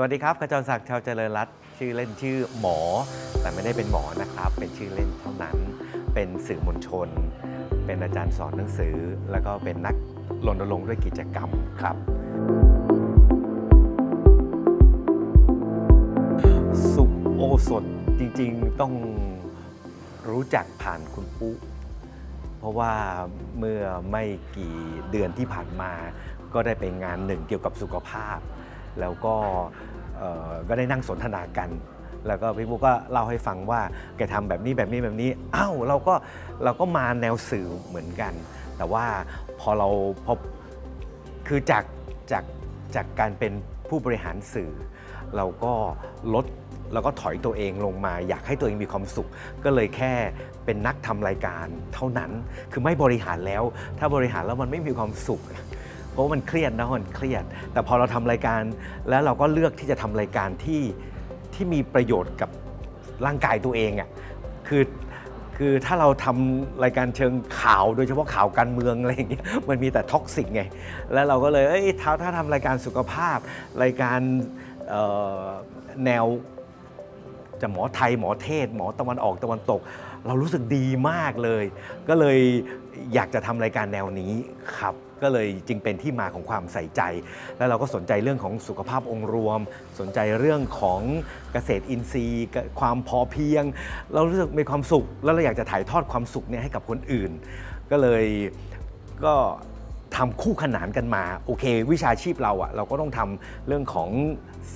สวัสดีครับขจรศักดิ์ชาวเจริญรัตน์ชื่อเล่นชื่อหมอ แต่ไม่ได้เป็นหมอนะครับ เป็นชื่อเล่นเท่านั้น เป็นสื่อมวลชน เป็นอาจารย์สอนหนังสือ แล้วก็เป็นนักรณรงค์ด้วยกิจกรรมครับ สุขโอสถจริงๆต้องรู้จักผ่านคุณปุ๊เพราะว่าเมื่อไม่กี่เดือนที่ผ่านมา ก็ได้ไปงานหนึ่งเกี่ยวกับสุขภาพ แล้วก็ก็ได้นั่งสนทนากัน แล้วก็พี่ปุ๊กก็เล่าให้ฟังว่าแกทำแบบนี้แบบนี้แบบนี้อ้าวเราก็เราก็มาแนวสื่อเหมือนกัน แต่ว่าพอเราพอคือจากจากจากการเป็นผู้บริหารสื่อ เราก็ลดเราก็ถอยตัวเองลงมา อยากให้ตัวเองมีความสุข ก็เลยแค่เป็นนักทำรายการเท่านั้น คือไม่บริหารแล้ว ถ้าบริหารแล้วมันไม่มีความสุข ราะมันเครียดนะมันเครียด แต่พอเราทำรายการแล้วเราก็เลือกที่จะทำรายการที่ที่มีประโยชน์กับร่างกายตัวเองอะ่ะคือคือถ้าเราทำรายการเชิงข่าวโดยเฉพาะข่าวการเมืองอะไรอย่างเงี้ยมันมีแต่ท็อกซิกไง แล้วเราก็เลยเอ้ยถ้าถ้าทำรายการสุขภาพ รายการแนวจะหมอไทยหมอเทศ หมอตะวันออกตะวันตก เรารู้สึกดีมากเลย ก็เลยอยากจะทำรายการแนวนี้ครับ ก็เลยจึงเป็นที่มาของความใส่ใจ แล้วเราก็สนใจเรื่องของสุขภาพองค์รวม สนใจเรื่องของเกษตรอินทรีย์ ความพอเพียง เรารู้สึกมีความสุข แล้วเราอยากจะถ่ายทอดความสุขเนี่ยให้กับคนอื่น ก็เลยก็ทำคู่ขนานกันมาโอเค วิชาชีพเราอะเราก็ต้องทำเรื่องของ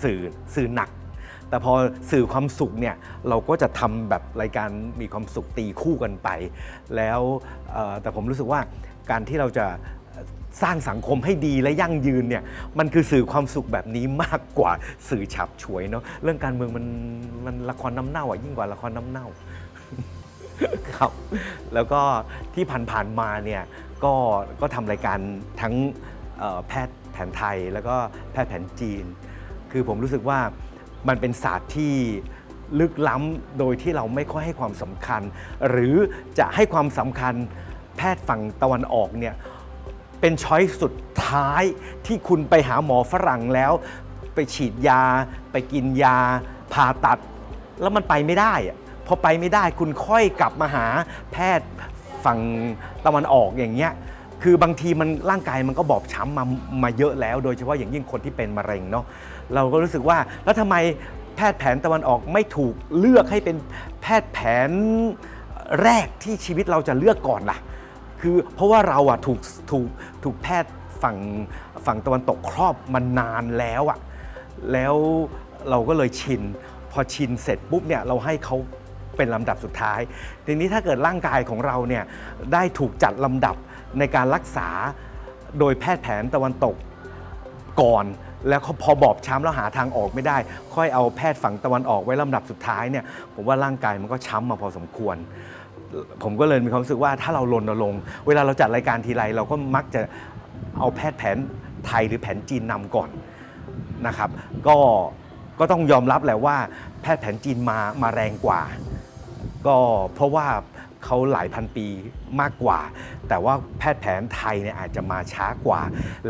สื่อสื่อหนัก แต่พอสื่อความสุขเนี่ยเราก็จะทำแบบรายการมีความสุขตีคู่กันไป แล้วแต่ผมรู้สึกว่าการที่เราจะ สร้างสังคมให้ดีและยั่งยืนเนี่ยมันคือสื่อความสุขแบบนี้มากกว่าสื่อฉับฉวยเนาะเรื่องการเมืองมันมันละครน้ำเน่าอะยิ่งกว่าละครน้ำเน่าครับ แล้วก็ที่ผ่านๆมาเนี่ยก็ก็ทำรายการทั้งแพทย์แผนไทยแล้วก็แพทย์แผนจีน คือผมรู้สึกว่ามันเป็นศาสตร์ที่ลึกล้ำโดยที่เราไม่ค่อยให้ความสำคัญ หรือจะให้ความสำคัญแพทย์ฝั่งตะวันออกเนี่ย เป็นช้อยสุดท้ายที่คุณไปหาหมอฝรั่งแล้ว ไปฉีดยา ไปกินยาผ่าตัด แล้วมันไปไม่ได้อะพอไปไม่ได้คุณค่อยกลับมาหาแพทย์ฝั่งตะวันออกอย่างเงี้ยคือบางทีมันร่างกายมันก็บอบช้ำมามาเยอะแล้ว โดยเฉพาะอย่างยิ่งคนที่เป็นมะเร็งเนาะเราก็รู้สึกว่าแล้วทำไมแพทย์แผนตะวันออกไม่ถูกเลือกให้เป็นแพทย์แผนแรกที่ชีวิตเราจะเลือกก่อนล่ะ คือเพราะว่าเราอะถูกถูก ถูกแพทย์ฝั่งฝั่งตะวันตกครอบมานานแล้วอะแล้วเราก็เลยชิน พอชินเสร็จปุ๊บเนี่ยเราให้เขาเป็นลำดับสุดท้าย ทีนี้ถ้าเกิดร่างกายของเราเนี่ยได้ถูกจัดลำดับในการรักษาโดยแพทย์แผนตะวันตกก่อน แล้วพอบอบช้ำแล้วหาทางออกไม่ได้ ค่อยเอาแพทย์ฝั่งตะวันออกไว้ลำดับสุดท้ายเนี่ยผมว่าร่างกายมันก็ช้ำมาพอสมควร ผมก็เลยมีความรู้สึกว่าถ้าเรารณรงเวลาเราจัดรายการทีไรเราก็มักจะเอาแพทย์แผนไทยหรือแผนจีนนำก่อนนะครับ ก็ก็ต้องยอมรับแหละว่า แพทย์แผนจีนมามาแรงกว่า ก็เพราะว่าเขาหลายพันปีมากกว่า แต่ว่าแพทย์แผนไทยเนี่ยอาจจะมาช้ากว่า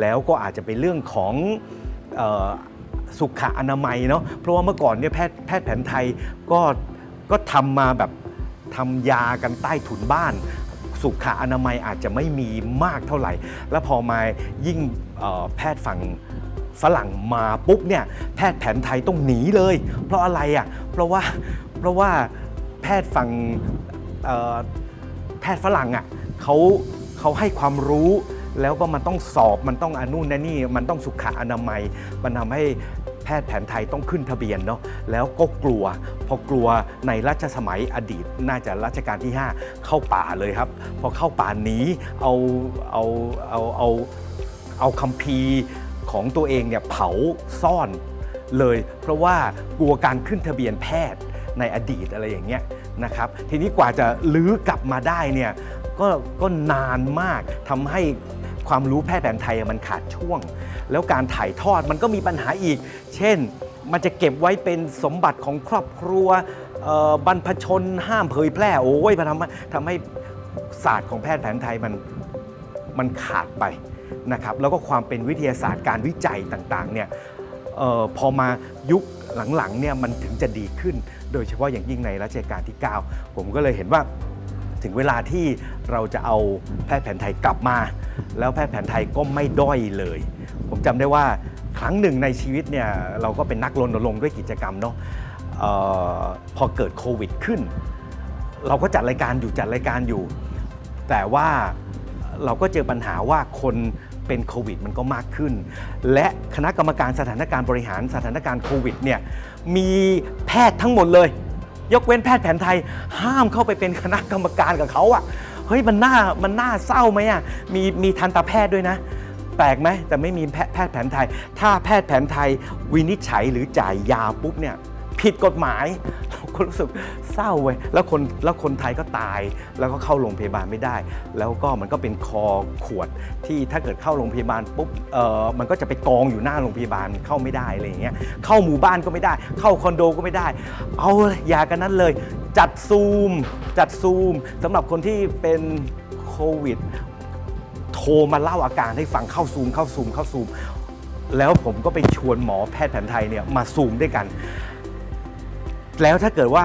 แล้วก็อาจจะเป็นเรื่องของออสุขอนามัยเนาะเพราะว่าเมื่อก่อนเนี่ยแพทย์แพทย์แผนไทยก็ก็ทำมาแบบ ทำยากันใต้ถุนบ้านสุขอนามัยอาจจะไม่มีมากเท่าไหร่ แล้วพอมายิ่งแพทย์ฝั่งฝรั่งมาปุ๊บเนี่ยแพทย์แผนไทยต้องหนีเลย เพราะอะไรอะเพราะว่าเพราะว่าแพทย์ฝั่งแพทย์ฝรั่งอะเขาเขาให้ความรู้แล้วก็มันต้องสอบมันต้องอนุนนนี่มันต้องสุขอนามัย มันทำให้ แพทย์แผนไทยต้องขึ้นทะเบียนเนาะแล้วก็กลัว พอกลัวในรัชสมัยอดีตน่าจะรัชกาลที่ 5 เข้าป่าเลยครับ พอเข้าป่าหนีเอาเอาเอาเอาเอาคัมภีร์ของตัวเองเนี่ยเผาซ่อนเลย เพราะว่ากลัวการขึ้นทะเบียนแพทย์ในอดีตอะไรอย่างเงี้ยนะครับ ทีนี้กว่าจะลื้อกลับมาได้เนี่ยก็ก็นานมากทำให้ ความรู้แพทย์แผนไทยมันขาดช่วง แล้วการถ่ายทอดมันก็มีปัญหาอีก เช่นมันจะเก็บไว้เป็นสมบัติของครอบครัวบรรพชนห้ามเผยแพร่โอ้ยมันทำให้ทำให้ศาสตร์ของแพทย์แผนไทยมันมันขาดไปนะครับแล้วก็ความเป็นวิทยาศาสตร์การวิจัยต่างๆเนี่ยออพอมายุคหลังๆเนี่ยมันถึงจะดีขึ้น โดยเฉพาะอย่างยิ่งในรัชกาลที่ 9 ผมก็เลยเห็นว่า ถึงเวลาที่เราจะเอาแพทย์แผนไทยกลับมา แล้วแพทย์แผนไทยก็ไม่ด้อยเลย ผมจำได้ว่าครั้งหนึ่งในชีวิตเนี่ยเราก็เป็นนักรณรงค์ด้วยกิจกรรมเนาะออพอเกิดโควิดขึ้น เราก็จัดรายการอยู่จัดรายการอยู่ แต่ว่าเราก็เจอปัญหาว่าคนเป็นโควิดมันก็มากขึ้น และคณะกรรมการสถานการณ์บริหารสถานการณ์โควิดเนี่ยมีแพทย์ทั้งหมดเลย ยกเว้นแพทย์แผนไทยห้ามเข้าไปเป็นคณะกรรมการกับเขาอะ่ะเฮ้ยมันน่ามันน่าเศร้าไหมอะ่ะมีมีทันตแพทย์ด้วยนะ แปลกไหมแต่ไม่มีแพแพทย์แผนไทย ถ้าแพทย์แผนไทยวินิจฉัยหรือจ่ายยาปุ๊บเนี่ยผิดกฎหมาย ก็รู้สึกเศร้าเว้ยแล้วคนแล้วคนไทยก็ตาย แล้วก็เข้าโรงพยาบาลไม่ได้ แล้วก็มันก็เป็นคอขวดที่ถ้าเกิดเข้าโรงพยาบาลปุ๊บเออมันก็จะไปกองอยู่หน้าโรงพยาบาลเข้าไม่ได้อะไรอย่างเงี้ยเข้าหมู่บ้านก็ไม่ได้ เข้าคอนโดก็ไม่ได้ เอาเลยอย่ากันนั้นเลย จัดซูม จัดซูมสำหรับคนที่เป็นโควิดโทรมาเล่าอาการให้ฟังเข้าซูมเข้าซูมเข้าซูม แล้วผมก็ไปชวนหมอแพทย์แผนไทยเนี่ยมาซูมด้วยกัน แล้วถ้าเกิดว่า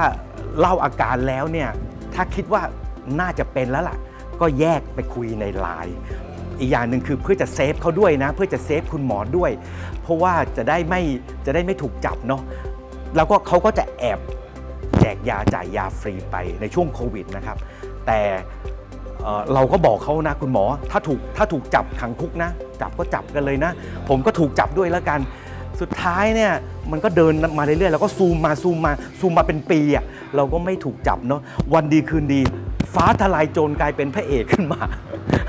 เล่าอาการแล้วเนี่ยถ้าคิดว่าน่าจะเป็นแล้วล่ะ ก็แยกไปคุยในไลน์อีกอย่างหนึ่งคือเพื่อจะเซฟเขาด้วยนะ เพื่อจะเซฟคุณหมอด้วย เพราะว่าจะได้ไม่จะได้ไม่ถูกจับเนาะแล้วก็เขาก็จะแอบแจกยาจ่ายยาฟรีไปในช่วงโควิดนะครับ แต่เอ่อเราก็บอกเขานะคุณหมอ ถ้าถูกถ้าถูกจับขังคุกนะ จับก็จับกันเลยนะ ผมก็ถูกจับด้วยแล้วกัน สุดท้ายเนี่ยมันก็เดินมาเรื่อยๆแล้วก็ซูมมาซูมมาซูมมาเป็นปีอะเราก็ไม่ถูกจับเนาะวันดีคืนดี ฟ้าทลายโจรกลายเป็นพระเอกขึ้นมา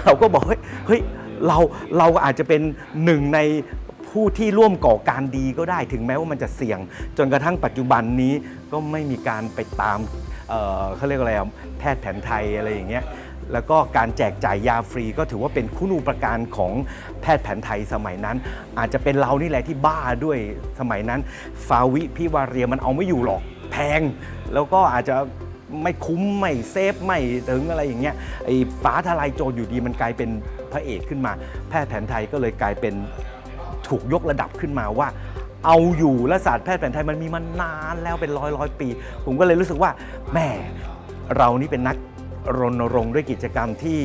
เราก็บอกเฮ้ยเฮ้ยเราเราอาจจะเป็นหนึ่งในผู้ที่ร่วมก่อการดีก็ได้ถึงแม้ว่ามันจะเสี่ยง จนกระทั่งปัจจุบันนี้ก็ไม่มีการไปตามเอ่อเขาเรียกอะไรอะแพทย์แผนไทยอะไรอย่างเงี้ย แล้วก็การแจกจ่ายยาฟรีก็ถือว่าเป็นคุณูปการของแพทย์แผนไทยสมัยนั้น อาจจะเป็นเรานี่แหละที่บ้าด้วยสมัยนั้น ฟาวิพิวาเรียมันเอาไม่อยู่หรอกแพง แล้วก็อาจจะไม่คุ้มไม่เซฟไม่ถึงอะไรอย่างเงี้ยไอ้ฟ้าทลายโจรอยู่ดีมันกลายเป็นพระเอกขึ้นมา แพทย์แผนไทยก็เลยกลายเป็นถูกยกระดับขึ้นมาว่า เอาอยู่และศาสตร์แพทย์แผนไทยมันมีมานานแล้วเป็นร้อยร้อยปี ผมก็เลยรู้สึกว่าแม่เรานี่เป็นนัก รณรงค์ด้วยกิจกรรมที่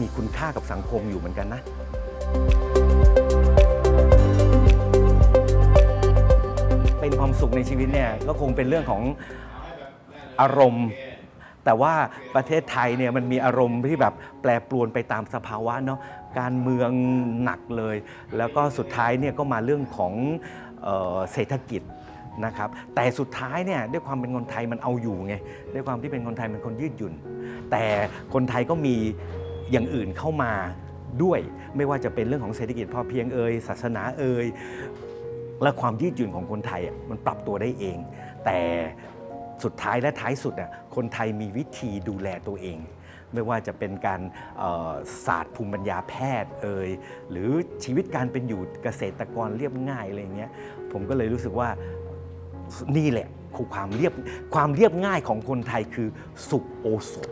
มีคุณค่ากับสังคมอยู่เหมือนกันนะเป็นความสุขในชีวิตเนี่ยก็คงเป็นเรื่องของอารมณ์ แต่ว่าประเทศไทยเนี่ยมันมีอารมณ์ที่แบบแปรปรวนไปตามสภาวะเนาะการเมืองหนักเลย แล้วก็สุดท้ายเนี่ยก็มาเรื่องของเออเศรษฐกิจ นะครับแต่สุดท้ายเนี่ยด้วยความเป็นคนไทยมันเอาอยู่ไงด้วยความที่เป็นคนไทยเป็นคนยืดหยุ่น แต่คนไทยก็มีอย่างอื่นเข้ามาด้วย ไม่ว่าจะเป็นเรื่องของเศรษฐกิจพอเพียงเอ่ยศาสนาเอ่ยและความยืดหยุ่นของคนไทยมันปรับตัวได้เอง แต่สุดท้ายและท้ายสุดอะคนไทยมีวิธีดูแลตัวเอง ไม่ว่าจะเป็นการศาสตร์ภูมิปัญญาแพทย์เอ่ยหรือชีวิตการเป็นอยู่เกษตรกรเรียบง่ายอะไรอย่างเงี้ยผมก็เลยรู้สึกว่า นี่แหละคือความเรียบความเรียบง่ายของคนไทยคือสุขโอสถ